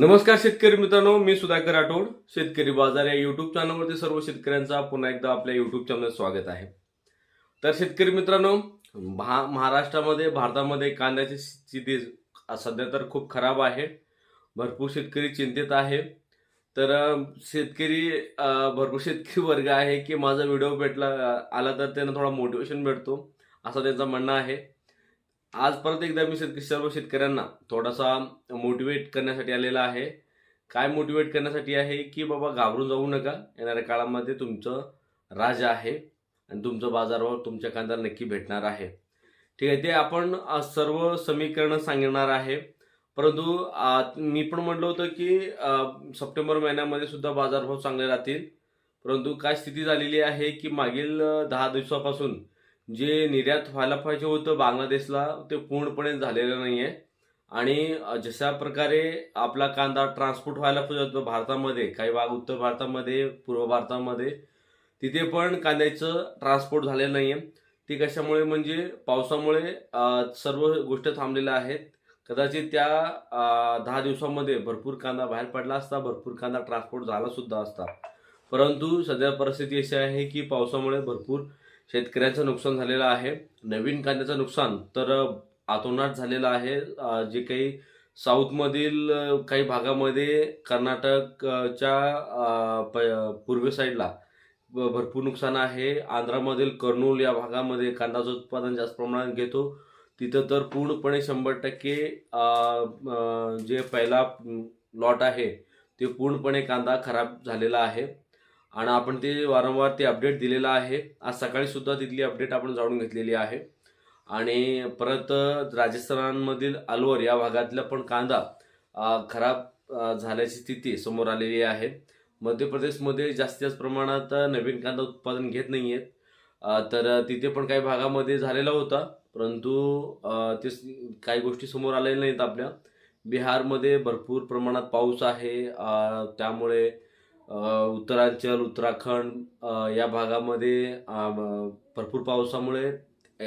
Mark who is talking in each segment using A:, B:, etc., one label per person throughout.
A: नमस्कार शेतकरी मित्रांनो मी सुधाकर राठोड शेतकरी बाजार या युट्यूब चॅनलवरती सर्व शेतकऱ्यांचा पुन्हा एकदा आपल्या युट्यूब चॅनल स्वागत आहे. तर शेतकरी मित्रांनो महा महाराष्ट्रामध्ये भारतामध्ये कांद्याची स्थिती सध्या तर खूप खराब आहे. भरपूर शेतकरी चिंतित आहे. तर शेतकरी भरपूर शेतकरी वर्ग आहे की माझा व्हिडिओ भेटला आला तर त्यांना थोडा मोटिवेशन भेटतो असं त्यांचं म्हणणं आहे. आज परत एकदा मी शेतकरी सर्व शेतकऱ्यांना थोडासा मोटिवेट करण्यासाठी आलेला आहे. काय मोटिवेट करण्यासाठी आहे की बाबा घाबरून जाऊ नका. येणाऱ्या काळामध्ये तुमचं राज आहे आणि तुमचं बाजारभाव तुमच्या कांद्याला नक्की भेटणार आहे. ठीक आहे ते आपण सर्व समीकरणं सांगणार आहे. परंतु मी पण म्हटलं होतं की सप्टेंबर महिन्यामध्ये सुद्धा बाजारभाव चांगले राहतील. परंतु काय स्थिती झालेली आहे की मागील दहा दिवसापासून जे निर्यात व्हायला पाहिजे होतं बांगलादेशला ते पूर्णपणे झालेलं नाही आहे आणि जशा प्रकारे आपला कांदा ट्रान्सपोर्ट व्हायला पाहिजे होतं भारतामध्ये काही भाग उत्तर भारतामध्ये पूर्व भारतामध्ये तिथे पण कांद्याचं ट्रान्सपोर्ट झालेलं नाही आहे ते कशामुळे? म्हणजे पावसामुळे सर्व गोष्टी थांबलेल्या आहेत. कदाचित त्या दहा दिवसामध्ये भरपूर कांदा बाहेर पडला असता भरपूर कांदा ट्रान्सपोर्ट झाला सुद्धा असता. परंतु सध्या परिस्थिती अशी आहे की पावसामुळे भरपूर शेतकऱ्यांचं नुकसान झालेलं आहे. नवीन कांद्याचं नुकसान तर आतोनात झालेलं आहे. जे काही साऊथमधील काही भागामध्ये कर्नाटकच्या प- पूर्व साईडला भरपूर नुकसान आहे. आंध्रामधील कर्नूल या भागामध्ये कांद्याचं उत्पादन जास्त प्रमाणात घेतो. तिथं तर पूर्णपणे शंभर टक्के जे पहिला लॉट आहे ते पूर्णपणे कांदा खराब झालेला आहे. आणि आपण ते वारंवार ते अपडेट दिलेलं आहे. आज सकाळी सुद्धा तिथली अपडेट आपण जाणून घेतलेली आहे. आणि परत राजस्थानमधील अलवर या भागातला पण कांदा खराब झाल्याची स्थिती समोर आलेली आहे. मध्य प्रदेशमध्ये जास्तीत जास्त प्रमाणात नवीन कांदा उत्पादन घेत नाही आहेत तर तिथे पण काही भागामध्ये झालेला होता. परंतु ते काही गोष्टी समोर आलेल्या नाहीत आपल्या. बिहारमध्ये भरपूर प्रमाणात पाऊस आहे. त्यामुळे उत्तरांचल उत्तराखंड या भागामध्ये भरपूर पावसामुळे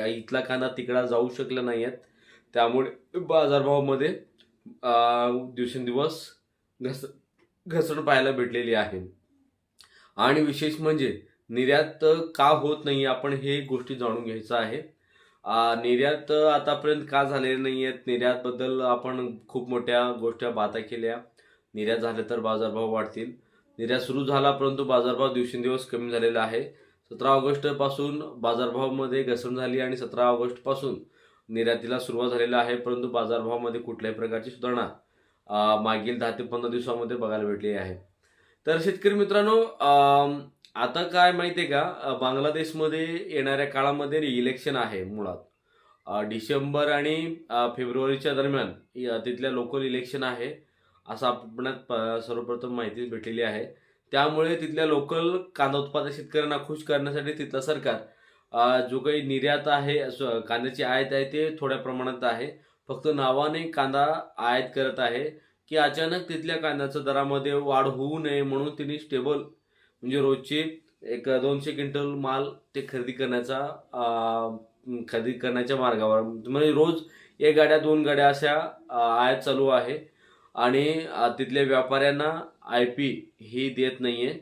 A: इथला कांदा तिकडा जाऊ शकला नाही आहेत त्यामुळे बाजारभावामध्ये दिवसेंदिवस घस घसरण पाहायला भेटलेली आहे. आणि विशेष म्हणजे निर्यात का होत नाही आपण हे गोष्टी जाणून घ्यायचं आहे. निर्यात आतापर्यंत का झालेले नाही आहेत निर्यातबद्दल आपण खूप मोठ्या गोष्टी बाता केल्या. निर्यात झाल्या तर बाजारभाव वाढतील. निर्यात सुरू झाला परंतु बाजारभाव दिवसेंदिवस कमी झालेला आहे. सतरा ऑगस्टपासून बाजारभावामध्ये घसरण झाली आणि सतरा ऑगस्टपासून निर्यातीला सुरुवात झालेला आहे परंतु बाजारभावामध्ये कुठल्याही प्रकारची सुधारणा मागील दहा ते पंधरा दिवसामध्ये बघायला भेटली आहे. तर शेतकरी मित्रांनो आता काय माहिती आहे का बांगलादेशमध्ये येणाऱ्या काळामध्ये इलेक्शन आहे मुळात. डिसेंबर आणि फेब्रुवारीच्या दरम्यान तिथल्या लोकल इलेक्शन आहे. असं आपणात प- सर्वप्रथम माहिती भेटलेली आहे. त्यामुळे तिथल्या लोकल कांदा उत्पादक शेतकऱ्यांना खुश करण्यासाठी तिथलं सरकार जो काही निर्यात आहे कांद्याची आयात आहे ते थोड्या प्रमाणात आहे. फक्त नावाने कांदा आयात करत आहे की अचानक तिथल्या कांद्याच्या दरामध्ये वाढ होऊ नये म्हणून तिने स्टेबल म्हणजे रोजचे एक दोनशे क्विंटल माल ते खरेदी करण्याचा खरेदी करण्याच्या मार्गावर म्हणजे रोज एक गाड्या दोन गाड्या अशा आयात चालू आहे. आणि तिथल्या व्यापाऱ्यांना आय पी ही देत नाही आहे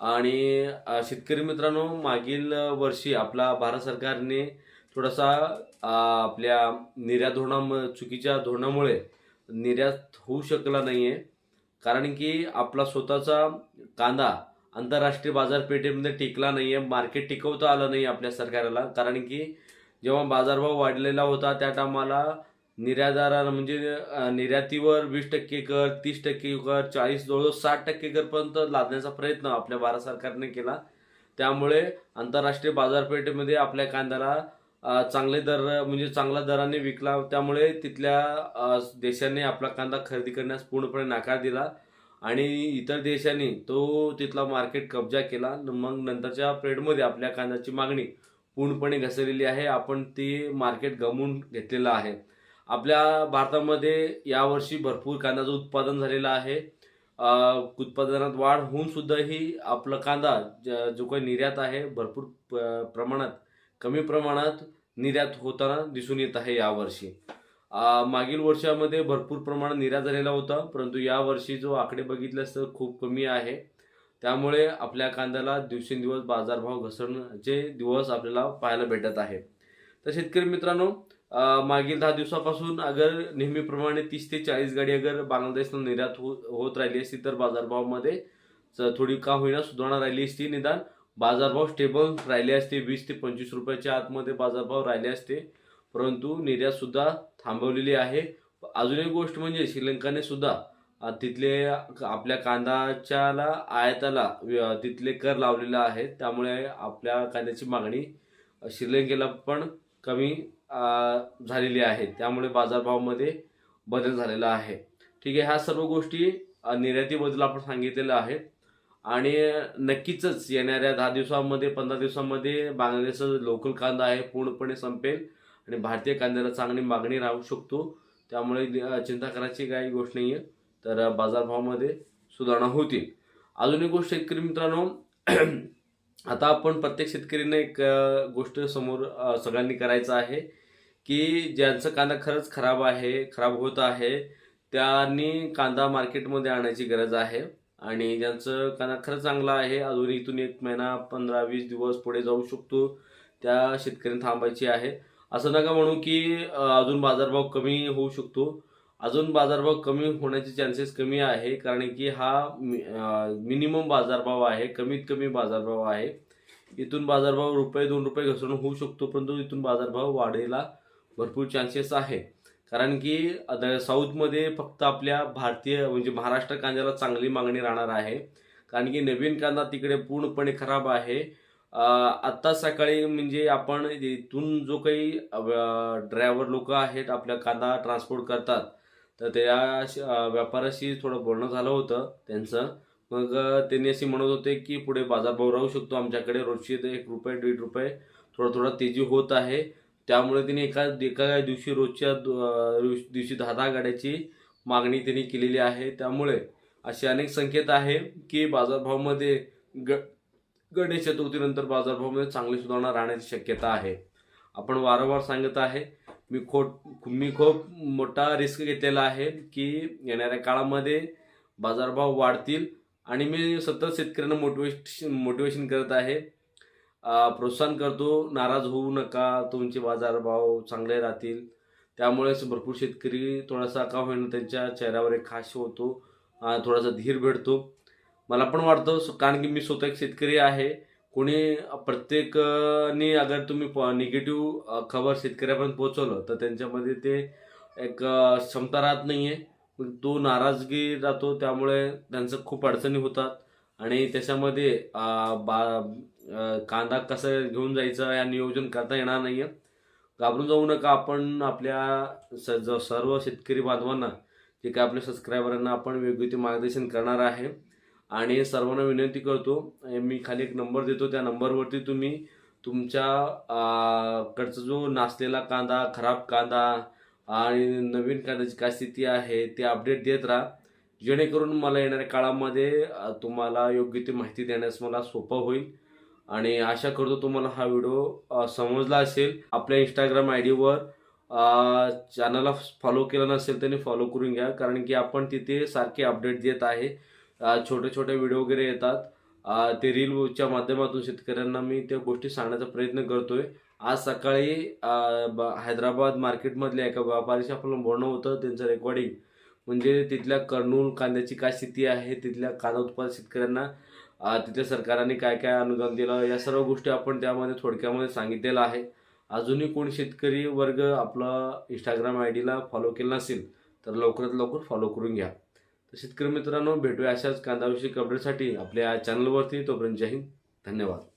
A: आणि शेतकरी मित्रांनो मागील वर्षी आपला भारत सरकारने थोडासा आपल्या निर्यात धोरणा चुकीच्या धोरणामुळे निर्यात होऊ शकला नाही आहे कारण की आपला स्वतःचा कांदा आंतरराष्ट्रीय बाजारपेठेमध्ये टिकला नाही आहे मार्केट टिकवता आलं नाही आपल्या सरकारला. कारण की जेव्हा बाजारभाव वाढलेला होता त्या टायमाला निर्यातदाराला म्हणजे निर्यातीवर वीस टक्के कर तीस टक्के कर चाळीस जवळजवळ साठ टक्के करपर्यंत लादण्याचा प्रयत्न आपल्या भारत सरकारने केला. त्यामुळे आंतरराष्ट्रीय बाजारपेठेमध्ये आपल्या कांद्याला चांगले दर म्हणजे चांगल्या दराने विकला. त्यामुळे तिथल्या देशाने आपला कांदा खरेदी करण्यास पूर्णपणे नकार दिला. आणि इतर देशांनी तो तिथला मार्केट कब्जा केला. मग नंतरच्या पिरियडमध्ये आपल्या कांद्याची मागणी पूर्णपणे घसरलेली आहे. आपण ती मार्केट गमवून घेतलेलं आहे. आपल्या भारतामध्ये यावर्षी भरपूर कांद्याचं उत्पादन झालेलं आहे. उत्पादनात वाढ होऊन सुद्धाही आपला कांदा ज- जो काही निर्यात आहे भरपूर प- प्रमाणात कमी प्रमाणात निर्यात होताना दिसून येत आहे यावर्षी. मागील वर्षामध्ये भरपूर प्रमाणात निर्यात झालेला होता परंतु यावर्षी जो आकडे बघितल्यास तर खूप कमी आहे. त्यामुळे आपल्या कांद्याला दिवसेंदिवस बाजारभाव घसरण्याचे दिवस आपल्याला पाहायला भेटत आहे. तर शेतकरी मित्रांनो मागील दहा दिवसापासून अगर नेहमीप्रमाणे तीस ते चाळीस गाडी अगर बांगलादेशनं निर्यात हो होत राहिली असती तर बाजारभावामध्ये थोडी का होईना सुधारणा राहिली असती. निदान बाजारभाव स्टेबल राहिले असते. वीस ते पंचवीस रुपयाच्या आतमध्ये बाजारभाव राहिले असते. परंतु निर्यात सुद्धा थांबवलेली आहे. अजून एक गोष्ट म्हणजे श्रीलंकाने सुद्धा तिथले आपल्या कांद्याच्याला आयाताला तिथले कर लावलेला आहे. त्यामुळे आपल्या कांद्याची मागणी श्रीलंकेला पण कमी झालेली आहे. त्यामुळे बाजारभावामध्ये बदल झालेला आहे. ठीक आहे ह्या सर्व गोष्टी निर्यातीबद्दल आपण सांगितलेल्या आहेत. आणि नक्कीच येणाऱ्या दहा दिवसामध्ये पंधरा दिवसामध्ये बांगलादेशचा लोकल कांदा आहे पूर्णपणे संपेल आणि भारतीय कांद्याला चांगली मागणी राहू शकतो. त्यामुळे चिंता करायची काही गोष्ट नाही आहे तर बाजारभावामध्ये सुधारणा होतील. अजून एक गोष्ट शेतकरी मित्रांनो आता आपण प्रत्येक शेतकरीने एक गोष्ट समोर सगळ्यांनी करायचं आहे. की ज्यांचं कांदा खरंच खराब आहे खराब होत आहे त्यांनी कांदा मार्केटमध्ये आणायची गरज आहे. आणि ज्यांचं कांदा खरंच चांगला आहे अजून इथून एक महिना पंधरा वीस दिवस पुढे जाऊ शकतो त्या शेतकऱ्यांनी थांबायची आहे. असं नका म्हणू की अजून बाजारभाव कमी होऊ शकतो. अजून बाजारभाव कमी होण्याचे चान्सेस कमी आहे कारण की हा मिनिमम बाजारभाव आहे कमीत कमी बाजारभाव आहे. इथून बाजारभाव रुपये दोन रुपये घसरण होऊ शकतो परंतु इथून बाजारभाव वाढायला भरपूर चान्सेस आहे. कारण की आता साऊथमध्ये फक्त आपल्या भारतीय म्हणजे महाराष्ट्र कांद्याला चांगली मागणी राहणार आहे. कारण की नवीन कांदा तिकडे पूर्णपणे खराब आहे. आत्ता सकाळी म्हणजे आपण इथून जो काही ड्रायव्हर लोक आहेत आपल्या कांदा ट्रान्सपोर्ट करतात. तर त्या अं, व्यापाऱ्याशी थोडं बोलणं झालं होतं त्यांचं. मग त्यांनी असे म्हणत होते की पुढे बाजारभाव राहू शकतो. आमच्याकडे रोजची एक रुपये दीड रुपये थोडं थोडं तेजी होत आहे. त्यामुळे तिने एका एका दिवशी रोजच्या दिवशी दहा दहा गाड्याची मागणी त्यांनी केलेली आहे. त्यामुळे असे अनेक संकेत आहे की बाजारभावामध्ये ग गणेश चतुर्थीनंतर बाजारभावामध्ये चांगली सुधारणा राहण्याची शक्यता आहे. आपण वारंवार सांगत आहे मी खोट मी खूप मोठा रिस्क घेतलेला आहे की येणाऱ्या काळामध्ये बाजारभाव वाढतील आणि मी सतत शेतकऱ्यांना मोटिवेश मोटिवेशन करत आहे. प्रोत्साहन करतो. नाराज होऊ नका. तुमचे बाजारभाव चांगले राहतील. त्यामुळेच भरपूर शेतकरी थोडासा का होईना त्यांच्या चेहऱ्यावर एक हास्य होतो. थोडासा धीर भेटतो. मला पण वाटतं कारण की मी स्वतः एक शेतकरी आहे. कोणी प्रत्येकने अगर तुम्ही निगेटिव्ह खबर शेतकऱ्यापर्यंत पोहोचवलं तर त्यांच्यामध्ये ते एक क्षमता राहत नाही आहे तो नाराजगी राहतो. त्यामुळे त्यांचं खूप अडचणी होतात. आणि त्याच्यामध्ये बा कांदा कसं घेऊन जायचं या नियोजन करता येणार नाही आहे घाबरून जाऊ नका आपण आपल्या स ज- सर्व शेतकरी बांधवांना जे काय आपल्या सबस्क्रायबरांना आपण वेगवेगळे ते मार्गदर्शन करणार आहे. आणि सर्वांना विनंती करतो मी खाली एक नंबर देतो त्या नंबरवरती तुम्ही तुमच्या कडचा जो नासलेला कांदा खराब कांदा आणि नवीन कांद्याची काय स्थिती आहे ते अपडेट देत राहा. जेणेकरून मला येणाऱ्या काळामध्ये तुम्हाला योग्य ती माहिती देण्यास मला सोपं होईल. आणि आशा करतो तुम्हाला हा व्हिडिओ समजला असेल. आपल्या इंस्टाग्राम आय डीवर चॅनलला फॉलो केलं नसेल त्यांनी फॉलो करून घ्या. कारण की आपण तिथे सारखे अपडेट देत आहे. छोटे छोटे व्हिडिओ वगैरे येतात. ते रीलच्या माध्यमातून शेतकऱ्यांना मी त्या गोष्टी सांगण्याचा प्रयत्न करतोय. आज सकाळी ब- हैदराबाद मार्केटमधल्या एका व्यापाऱ्याशी आपलं बोलणं होतं. त्यांचं रेकॉर्डिंग म्हणजे तिथल्या कर्नूल कांद्याची काय स्थिती आहे तिथल्या कांदा उत्पादक शेतकऱ्यांना तिथल्या सरकारने काय काय अनुदान दिलं या सर्व गोष्टी आपण त्यामध्ये थोडक्यामध्ये सांगितलेलं आहे. अजूनही कोण शेतकरी वर्ग आपला इंस्टाग्राम आय डीला फॉलो केला नसेल तर लवकरात लवकर फॉलो करून घ्या. तर शेतकरी मित्रांनो भेटूया अशाच कांदाविषयी अपडेटसाठी आपल्या चॅनलवरती तोपर्यंत जय हिंद. धन्यवाद.